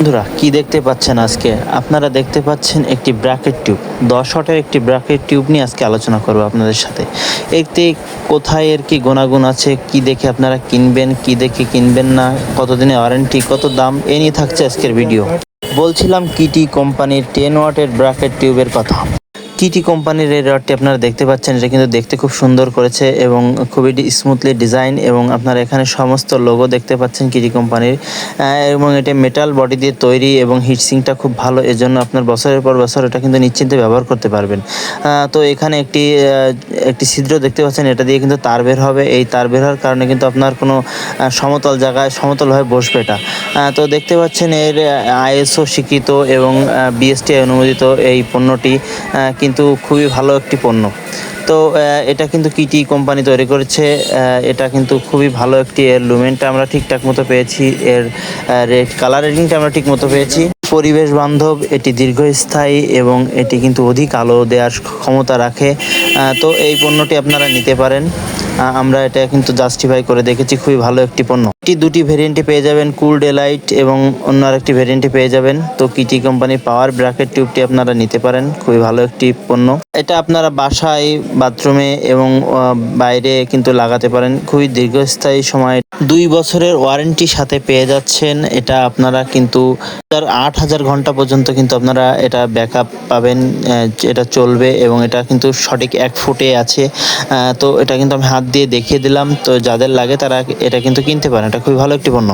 বন্ধুরা, কি দেখতে পাচ্ছেন আজকে? আপনারা দেখতে পাচ্ছেন একটি ব্র্যাকেট টিউব দশ শটের একটি ব্র্যাকেট টিউব নিয়ে আজকে আলোচনা করব আপনাদের সাথে। এতে কোথায় এর কি গুণাগুণ আছে, কি দেখে আপনারা কিনবেন, কি দেখে কিনবেন না কতদিনে ওয়ারেন্টি কত দাম, এ নিয়ে থাকছে আজকের ভিডিও বলছিলাম কিটি কোম্পানির টেন ওয়াটের ব্র্যাকেট টিউবের কথা। টিটি কোম্পানির এই রডটি আপনারা দেখতে পাচ্ছেন, এটা কিন্তু দেখতে খুব সুন্দর করেছে এবং খুবই স্মুথলি ডিজাইন এবং আপনারা এখানে সমস্ত লোগো দেখতে পাচ্ছেন কিটি কোম্পানির। এবং এটা মেটাল বডি দিয়ে তৈরি এবং হিটসিংটা খুব ভালো, এজন্য আপনার বছরের পর বছর এটা কিন্তু নিশ্চিন্তে ব্যবহার করতে পারবেন। তো এখানে একটি একটি ছিদ্র দেখতে পাচ্ছেন, এটা দিয়ে কিন্তু তার বের হবে। এই তার বের হওয়ার কারণে কিন্তু আপনার কোনো সমতল জায়গায়, সমতলভাবে বসবে এটা। তো দেখতে পাচ্ছেন এর আইএসও স্বীকৃত এবং বিএসটি অনুমোদিত এই পণ্যটি কিন্তু খুবই ভালো একটি পণ্য। তো এটা কিন্তু কিটি কোম্পানি তৈরি করেছে এটা কিন্তু খুবই ভালো একটি এর লুমেনটা আমরা ঠিকঠাক মতো পেয়েছি, এর রেড কালার রেটিংটা আমরা ঠিক মতো পেয়েছি। পরিবেশ বান্ধব, এটি দীর্ঘস্থায়ী এবং এটি কিন্তু অধিক আলো দেওয়ার ক্ষমতা রাখে তো এই পণ্যটি আপনারা নিতে পারেন। আমরা এটা কিন্তু জাস্টিফাই করে দেখেছি, খুবই ভালো একটি পণ্য। এটি দুটি ভেরিয়েন্টে পেয়ে যাবেন কুল ডেলাইট এবং অন্য আরেকটি ভেরিয়েন্টে পেয়ে যাবেন। তো কিটি কোম্পানির পাওয়ার ব্র্যাকেট টিউবটি আপনারা নিতে পারেন। খুবই ভালো একটি পণ্য। এটা আপনারা বাসায় বাথরুমে এবং বাইরে কিন্তু লাগাতে পারেন। খুবই দীর্ঘস্থায়ী সময়। দুই বছরের ওয়ারেন্টির সাথে পেয়ে যাচ্ছেন। এটা আপনারা কিন্তু তার আট হাজার ঘণ্টা পর্যন্ত কিন্তু আপনারা এটা ব্যাকআপ পাবেন। এটা চলবে এবং এটা কিন্তু সঠিক এক ফুটে আছে। তো এটা কিন্তু আমি হাত দিয়ে দেখিয়ে দিলাম। তো যাদের লাগে তারা এটা কিন্তু কিনতে পারেন। এটা খুবই ভালো একটি পণ্য।